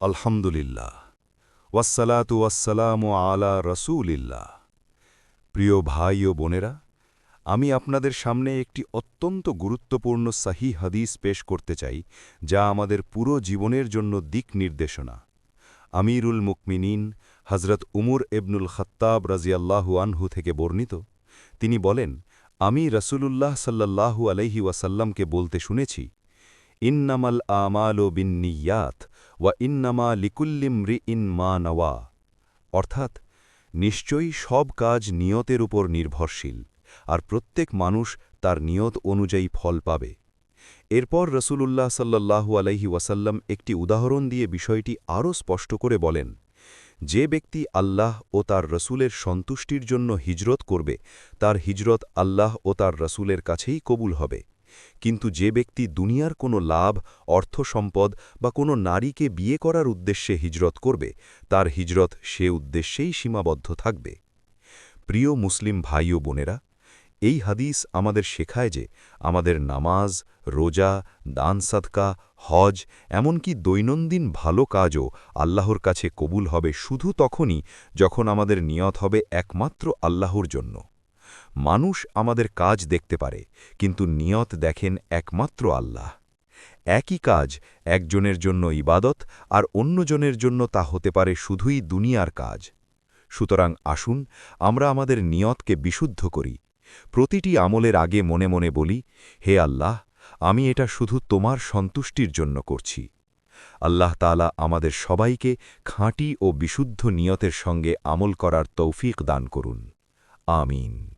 আলহামদুলিল্লাহ। ওয়াসালাতু ওয়াসালাম আলা রসুলিল্লাহ। প্রিয় ভাই ও বোনেরা, আমি আপনাদের সামনে একটি অত্যন্ত গুরুত্বপূর্ণ সাহি হাদিস পেশ করতে চাই, যা আমাদের পুরো জীবনের জন্য দিক নির্দেশনা। আমিরুল মুকমিনিন হজরত উমর এবনুল খত্তাব রাজিয়াল্লাহু আনহু থেকে বর্ণিত। তিনি বলেন, আমি রসুলুল্লাহ সাল্লাল্লাহু আলহি ওয়াসাল্লামকে বলতে শুনেছি ইন্নামাল আমাল ও বিন্নিয়াত ওয়া ইন্নামা লিকুল্লিম রি ইন মা নওয়া। অর্থাৎ, নিশ্চয়ই সব কাজ নিয়তের উপর নির্ভরশীল, আর প্রত্যেক মানুষ তার নিয়ত অনুযায়ী ফল পাবে। এরপর রসুলুল্লাহ সাল্লাল্লাহু আলহি ওয়াসাল্লাম একটি উদাহরণ দিয়ে বিষয়টি আরও স্পষ্ট করে বলেন, যে ব্যক্তি আল্লাহ ও তার রসুলের সন্তুষ্টির জন্য হিজরত করবে, তার হিজরত আল্লাহ ও তার রসুলের কাছেই কবুল হবে। কিন্তু যে ব্যক্তি দুনিয়ার কোনো লাভ, অর্থ সম্পদ বা কোনো নারীকে বিয়ে করার উদ্দেশ্যে হিজরত করবে, তার হিজরত সে উদ্দেশ্যেই সীমাবদ্ধ থাকবে। প্রিয় মুসলিম ভাই ও বোনেরা, এই হাদিস আমাদের শেখায় যে আমাদের নামাজ, রোজা, দান সাদকা, হজ, এমনকি দৈনন্দিন ভালো কাজও আল্লাহর কাছে কবুল হবে শুধু তখনই যখন আমাদের নিয়ত হবে একমাত্র আল্লাহর জন্য। মানুষ আমাদের কাজ দেখতে পারে, কিন্তু নিয়ত দেখেন একমাত্র আল্লাহ। একই কাজ একজনের জন্য ইবাদত আর অন্যজনের জন্য তা হতে পারে শুধুই দুনিয়ার কাজ। সুতরাং আসুন, আমরা আমাদের নিয়তকে বিশুদ্ধ করি। প্রতিটি আমলের আগে মনে মনে বলি, হে আল্লাহ, আমি এটা শুধু তোমার সন্তুষ্টির জন্য করছি। আল্লাহ তালা আমাদের সবাইকে খাঁটি ও বিশুদ্ধ নিয়তের সঙ্গে আমল করার তৌফিক দান করুন। আমিন।